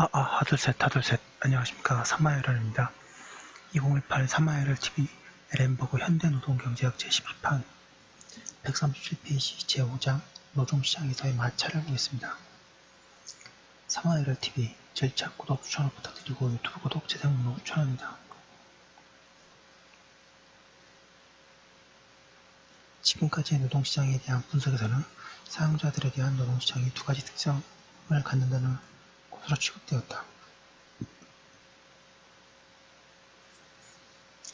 아, 아, 하둘셋, 하둘셋. 안녕하십니까. 삼마열혈입니다. 2018 삼마열혈 TV 에렌버그 현대노동경제학 제12판 137페이지 제5장 노동시장에서의 마찰을 보겠습니다. 삼마열혈 TV 절차 구독 추천을 부탁드리고 유튜브 구독 재생 목록 추천합니다. 지금까지의 노동시장에 대한 분석에서는 사용자들에 대한 노동시장이 두 가지 특성을 갖는다는 것으로 취급되었다.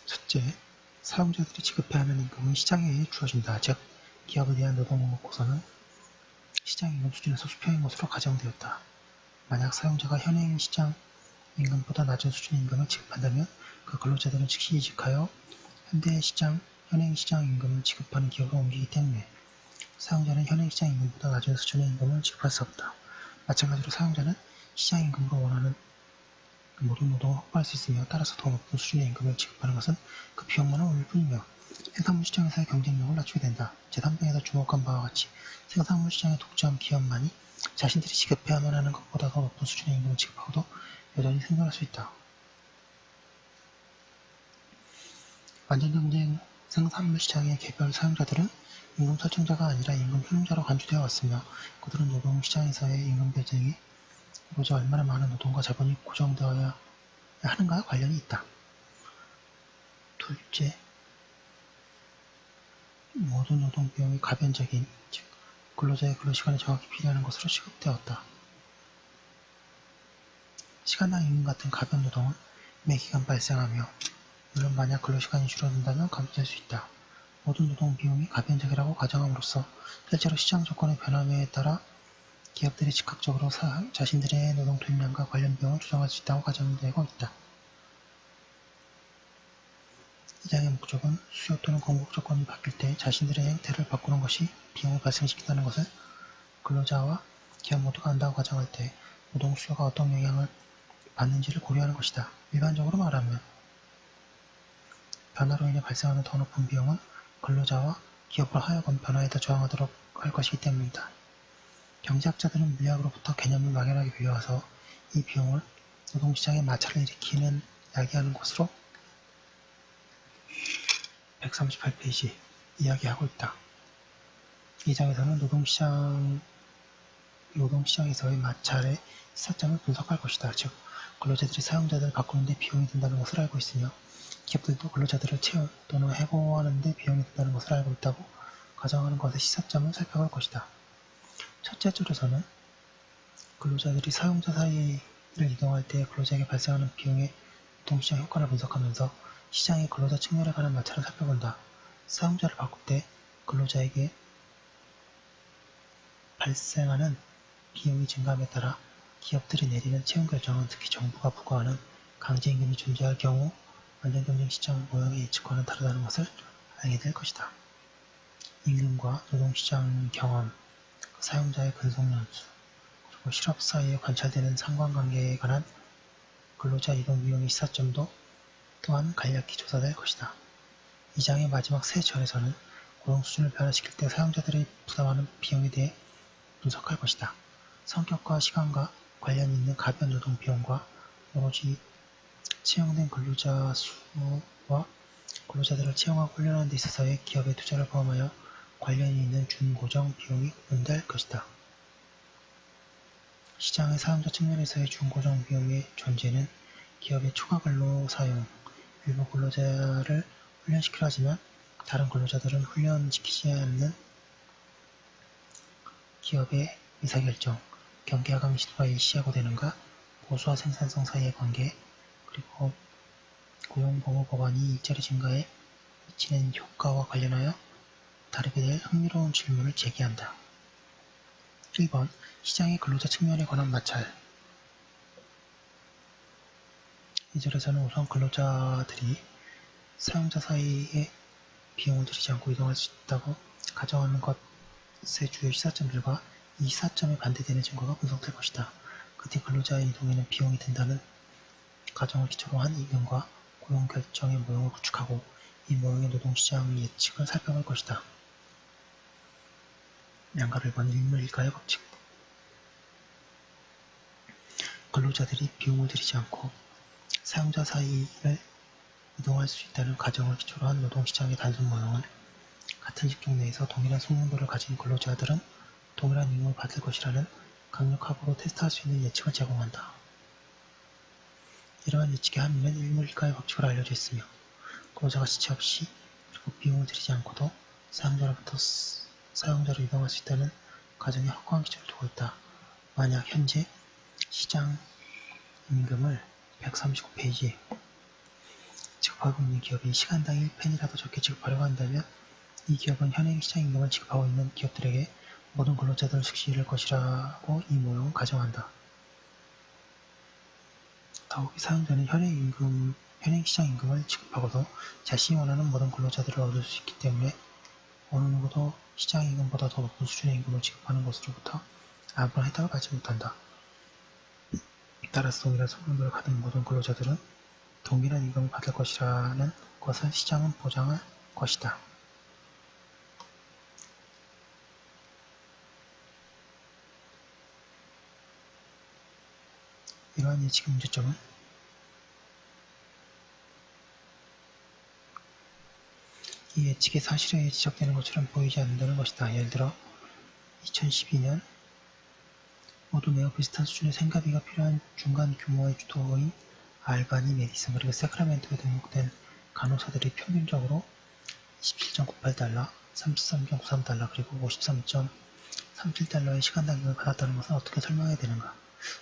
첫째, 사용자들이 지급해야 하는 임금은 시장에 의해 주어진다. 즉, 기업에 대한 노동 목고서는 시장 임금 수준에서 수평인 것으로 가정되었다. 만약 사용자가 현행 시장 임금보다 낮은 수준의 임금을 지급한다면 그 근로자들은 즉시 이직하여 현대 시장 현행 시장 임금을 지급하는 기업으로 옮기기 때문에 사용자는 현행 시장 임금보다 낮은 수준의 임금을 지급할 수 없다. 마찬가지로 사용자는 시장 임금으로 원하는 모든 노동을 확보할 수 있으며 따라서 더 높은 수준의 임금을 지급하는 것은 그 비용만을 올릴 뿐이며 생산물 시장에서의 경쟁력을 낮추게 된다. 제3방에서 주목한 바와 같이 생산물 시장에 독점한 기업만이 자신들이 지급해야만 하는 것보다 더 높은 수준의 임금을 지급하고도 여전히 생존할 수 있다. 완전 경쟁 생산물 시장의 개별 사용자들은 임금 설정자가 아니라 임금 효용자로 간주되어 왔으며 그들은 노동 시장에서의 임금 결정이 이루어져 얼마나 많은 노동과 자본이 고정되어야 하는가와 관련이 있다. 둘째, 모든 노동 비용이 가변적인, 즉 근로자의 근로시간이 정확히 필요하는 것으로 취급되었다. 시간당 임금 같은 가변 노동은 매기간 발생하며 물론 만약 근로시간이 줄어든다면 감소될 수 있다. 모든 노동 비용이 가변적이라고 가정함으로써 실제로 시장 조건의 변화에 따라 기업들이 즉각적으로 사, 자신들의 노동 투입량과 관련 비용을 조정할 수 있다고 가정되고 있다. 이 장의 목적은 수요 또는 공급 조건이 바뀔 때 자신들의 형태를 바꾸는 것이 비용을 발생시킨다는 것을 근로자와 기업 모두가 안다고 가정할 때 노동 수요가 어떤 영향을 받는지를 고려하는 것이다. 일반적으로 말하면 변화로 인해 발생하는 더 높은 비용은 근로자와 기업을 하여금 변화에 더 저항하도록 할 것이기 때문이다. 경제학자들은 물리학으로부터 개념을 막연하게 비워서 이 비용을 노동시장의 마찰을 일으키는 이야기하는 것으로 138페이지 이야기하고 있다. 이 장에서는 노동시장, 노동시장에서의 마찰의 시사점을 분석할 것이다. 즉, 근로자들이 사용자들을 바꾸는데 비용이 든다는 것을 알고 있으며 기업들도 근로자들을 채용 또는 해고하는데 비용이 든다는 것을 알고 있다고 가정하는 것의 시사점을 살펴볼 것이다. 첫째 줄에서는 근로자들이 사용자 사이를 이동할 때 근로자에게 발생하는 비용의 노동시장 효과를 분석하면서 시장의 근로자 측면에 관한 마찰을 살펴본다. 사용자를 바꿀 때 근로자에게 발생하는 비용이 증가함에 따라 기업들이 내리는 채용 결정은 특히 정부가 부과하는 강제임금이 존재할 경우 완전 경쟁 시장 모형의 예측과는 다르다는 것을 알게 될 것이다. 임금과 노동시장 경험, 사용자의 근속연수, 그리고 실업 사이에 관찰되는 상관관계에 관한 근로자 이동 비용의 시사점도 또한 간략히 조사될 것이다. 이 장의 마지막 세 절에서는 고용 수준을 변화시킬 때 사용자들이 부담하는 비용에 대해 분석할 것이다. 성격과 시간과 관련이 있는 가변 노동 비용과 오로지 채용된 근로자 수와 근로자들을 채용하고 훈련하는 데 있어서의 기업의 투자를 포함하여 관련이 있는 준고정 비용이 구분될 것이다. 시장의 사용자 측면에서의 준고정 비용의 존재는 기업의 추가 근로 사용, 일부 근로자를 훈련시키려 하지만 다른 근로자들은 훈련시키지 않는 기업의 의사결정, 경계 하강 시도가 일시하고 되는가, 보수와 생산성 사이의 관계, 그리고 고용보호 법안이 일자리 증가에 미치는 효과와 관련하여 다르게 될 흥미로운 질문을 제기한다. 1번 시장의 근로자 측면에 관한 마찰 이 절에서는 우선 근로자들이 사용자 사이에 비용을 들이지 않고 이동할 수 있다고 가정하는 것의 주요 시사점들과 이 시사점에 반대되는 증거가 분석될 것이다. 그 뒤 근로자의 이동에는 비용이 든다는 가정을 기초로 한 이견과 고용 결정의 모형을 구축하고 이 모형의 노동시장 예측을 살펴볼 것이다. 양가를 번 일물일가의 법칙 근로자들이 비용을 들이지 않고 사용자 사이를 이동할 수 있다는 가정을 기초로 한 노동시장의 단순 모형은 같은 직종 내에서 동일한 성능도를 가진 근로자들은 동일한 임금을 받을 것이라는 강력합으로 테스트할 수 있는 예측을 제공한다. 이러한 예측의 함의는 일물일가의 법칙으로 알려져 있으며 근로자가 지체 없이 그리고 비용을 들이지 않고도 사용자로부터 사용자로 이동할 수 있다는 가정의 확고한 기준을 두고 있다. 만약 현재 시장 임금을 139페이지에 지급하고 있는 기업이 시간당 1펜이라도 적게 지급하려고 한다면 이 기업은 현행 시장 임금을 지급하고 있는 기업들에게 모든 근로자들을 숙시할 것이라고 이 모형은 가정한다. 더욱이 사용자는 현행 임금, 현행 시장 임금을 지급하고도 자신이 원하는 모든 근로자들을 얻을 수 있기 때문에 어느 누구도 시장 임금보다 더 높은 수준의 임금을 지급하는 것으로부터 아무런 혜택을 받지 못한다. 따라서 동일한 성능을 가진 모든 근로자들은 동일한 임금을 받을 것이라는 것을 시장은 보장할 것이다. 이러한 예측의 문제점은 이 예측이 사실에 지적되는 것처럼 보이지 않는다는 것이다. 예를 들어 2012년 모두 매우 비슷한 수준의 생가비가 필요한 중간 규모의 주도인 알바니, 메디슨 그리고 세크라멘토에 등록된 간호사들이 평균적으로 27.98달러, 33.93달러 그리고 53.37달러의 시간당 임금을 받았다는 것은 어떻게 설명해야 되는가?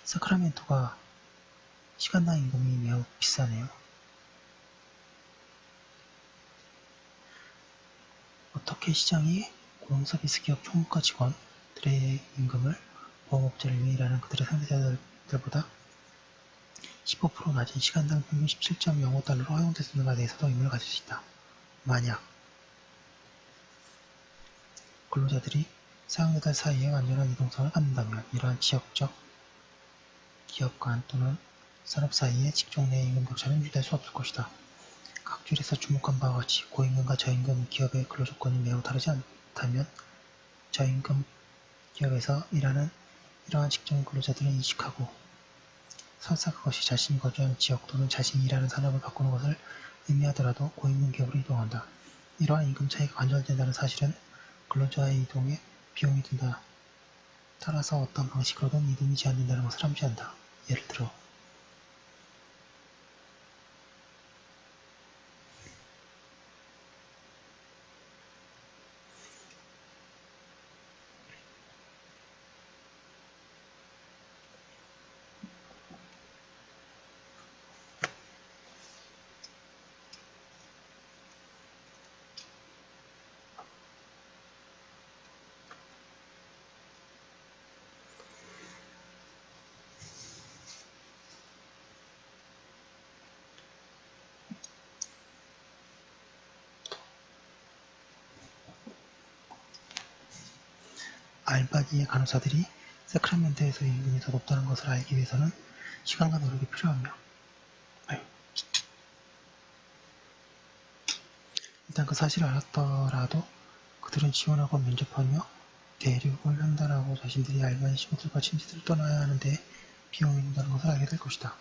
세크라멘토가 시간당 임금이 매우 비싸네요. 어떻게 시장이 고용서비스 기업 총무과 직원들의 임금을 보험업체를 위해 일하는 그들의 상대자들보다 15% 낮은 시간당 평균 17.05달러로 허용될 수 있는가에 대해서도 의문을 가질 수 있다. 만약 근로자들이 사용자들 사이에 완전한 이동성을 갖는다면 이러한 지역적 기업 간 또는 산업 사이에 직종 내 임금 격차는 유지될 수 없을 것이다. 각 줄에서 주목한 바와 같이 고임금과 저임금 기업의 근로조건이 매우 다르지 않다면 저임금 기업에서 일하는 이러한 직종 근로자들은 이직하고 설사 그것이 자신이 거주하는 지역 또는 자신이 일하는 산업을 바꾸는 것을 의미하더라도 고임금 기업으로 이동한다. 이러한 임금 차이가 관절된다는 사실은 근로자의 이동에 비용이 든다. 따라서 어떤 방식으로든 이동이 제한된다는 것을 암시한다. 예를 들어 알바니의 간호사들이 세크라멘토에서의 임금이 더 높다는 것을 알기 위해서는 시간과 노력이 필요하며 아유. 일단 그 사실을 알았더라도 그들은 지원하고 면접하며 대륙을 횡단하고 자신들이 알바니 친구들과 친지들을 떠나야 하는데 비용이 든다는 것을 알게 될 것이다.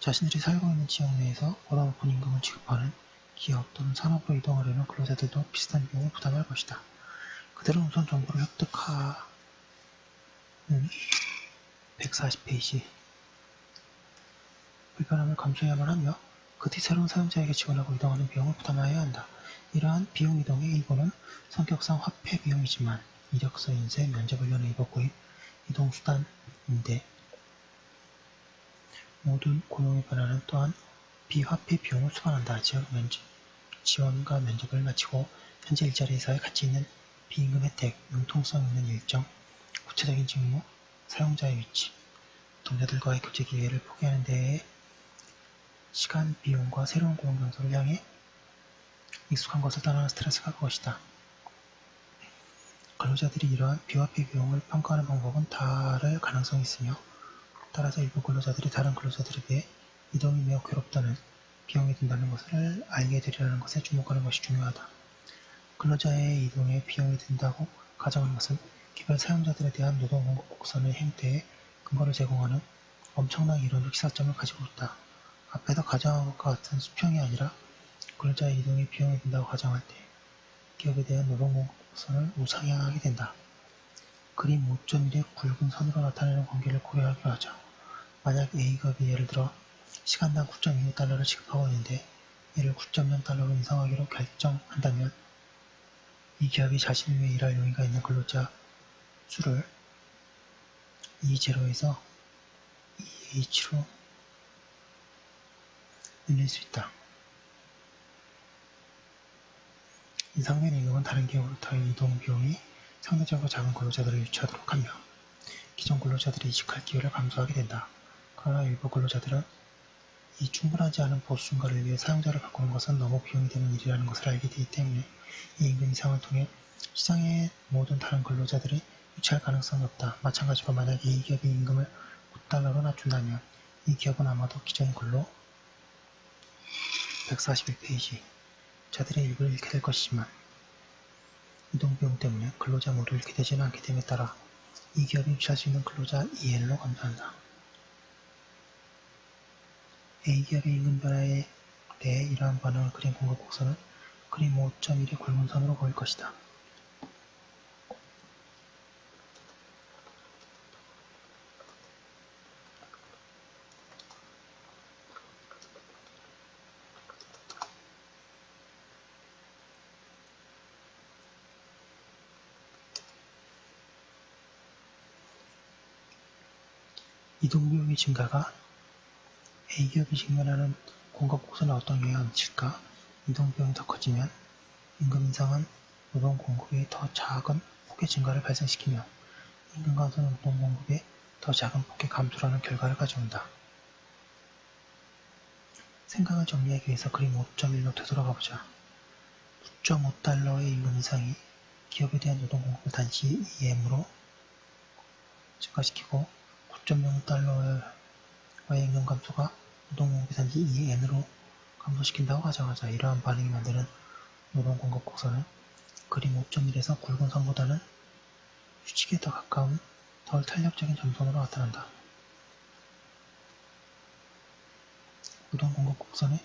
자신들이 살고 있는 지역 내에서 보다 높은 임금을 지급하는 기업 또는 산업으로 이동하려는 근로자들도 비슷한 비용을 부담할 것이다. 그들은 우선 정보를 획득하 는 140페이지 불편함을 감수해야만 하며 그 뒤 새로운 사용자에게 지원하고 이동하는 비용을 부담하여야 한다. 이러한 비용 이동의 일부는 성격상 화폐 비용이지만 이력서 인쇄, 면접을 위한 이버 구입, 이동수단인데 모든 고용의 변화는 또한 비화폐 비용을 수반한다. 즉, 면접, 지원과 면접을 마치고 현재 일자리에서의 가치 있는 비임금 혜택, 융통성 있는 일정, 구체적인 직무, 사용자의 위치, 동료들과의 교제 기회를 포기하는 데에 시간, 비용과 새로운 고용 장소를 향해 익숙한 것을 떠나는 스트레스가 그것이다. 근로자들이 이러한 비화폐 비용을 평가하는 방법은 다를 가능성이 있으며 따라서 일부 근로자들이 다른 근로자들에 비해 이동이 매우 괴롭다는 비용이 든다는 것을 알게 되리라는 것에 주목하는 것이 중요하다. 근로자의 이동에 비용이 든다고 가정하는 것은 개별 사용자들에 대한 노동 곡선의 행태에 근거를 제공하는 엄청난 이론적 시사점을 가지고 있다. 앞에서 가정한 것과 같은 수평이 아니라 근로자의 이동에 비용이 든다고 가정할 때 기업에 대한 노동 공급선을 우상향하게 된다. 그림 5.1의 굵은 선으로 나타내는 관계를 고려하기로 하자. 만약 A기업이 예를 들어 시간당 9.25달러를 지급하고 있는데 이를 9.0달러로 인상하기로 결정한다면 이 기업이 자신을 위해 일할 용의가 있는 근로자 수를 E0에서 EH로 늘릴 수 있다. 인상된 임금은 다른 기업으로부터의 이동 비용이 상대적으로 작은 근로자들을 유치하도록 하며 기존 근로자들이 이직할 기회를 감소하게 된다. 그러나 일부 근로자들은 이 충분하지 않은 보수 증가를 위해 사용자를 바꾸는 것은 너무 비용이 되는 일이라는 것을 알게 되기 때문에 이 임금 인상을 통해 시장의 모든 다른 근로자들이 유치할 가능성이 없다. 마찬가지로 만약 이 기업이 임금을 9달러로 낮춘다면 이 기업은 아마도 기존 근로 141페이지 자들의 일부를 잃게 될 것이지만 이동 비용 때문에 근로자 모두 잃게 되지는 않게 됨에 따라 이 기업이 유치할 수 있는 근로자 EL로 감소한다. A기업의 임금 변화에 대해 이러한 반응을 그린 공급 곡선은 그림 5.1의 굵은 선으로 보일 것이다. 이동비용의 증가가 A기업이 직면하는 공급 곡선에 어떤 영향을 미칠까? 이동비용이 더 커지면 임금 인상은 노동 공급이 더 작은 폭의 증가를 발생시키며 임금 감소는 노동 공급의 더 작은 폭의 감소라는 결과를 가져온다. 생각을 정리하기 위해서 그림 5.1로 되돌아가 보자. 9.5달러의 임금 인상이 기업에 대한 노동 공급을 단시 EM으로 증가시키고 9.0달러의 임금 감소가 노동 공급이 단지 EN으로 감소시킨다고 가정하자. 이러한 반응이 만드는 노동 공급 곡선은 그림 5.1에서 굵은 선보다는 휴직에 더 가까운 덜 탄력적인 점선으로 나타난다. 노동 공급 곡선의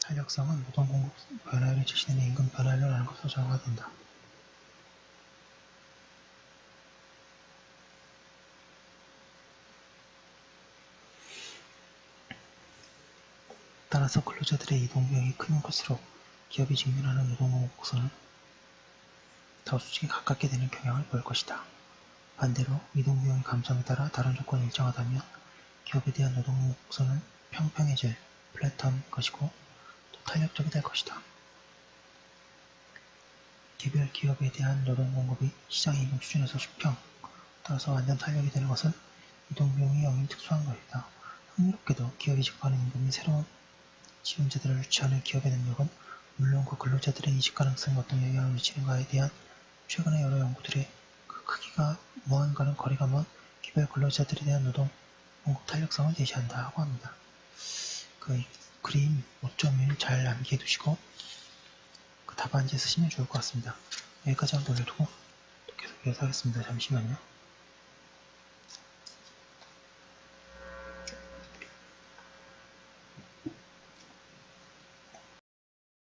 탄력성은 노동 공급 변화율이 제시되는 임금 변화율이라는 것으로 정의가 된다. 따라서 근로자들의 이동 비용이 크면 클수록 기업이 직면하는 노동공급 곡선은 더 수직에 가깝게 되는 경향을 보일 것이다. 반대로 이동 비용의 감소에 따라 다른 조건이 일정하다면 기업에 대한 노동공급 곡선은 평평해질 플랫한 것이고 또 탄력적이 될 것이다. 개별 기업에 대한 노동 공급이 시장의 임금 수준에서 수평, 따라서 완전 탄력이 되는 것은 이동 비용이 영인 특수한 것이다. 흥미롭게도 기업이 지급하는 임금이 새로운 지원자들을 유치하는 기업의 능력은 물론 그 근로자들의 이직 가능성에 어떤 영향을 미치는가에 대한 최근의 여러 연구들의 그 크기가 무한가는 거리가 먼 개별 근로자들에 대한 노동 공급 탄력성을 제시한다고 합니다. 그 그림 5.1 잘 암기해 두시고 그 답안지에 쓰시면 좋을 것 같습니다. 여기까지 한번 돌려두고 계속 이어서 하겠습니다. 잠시만요.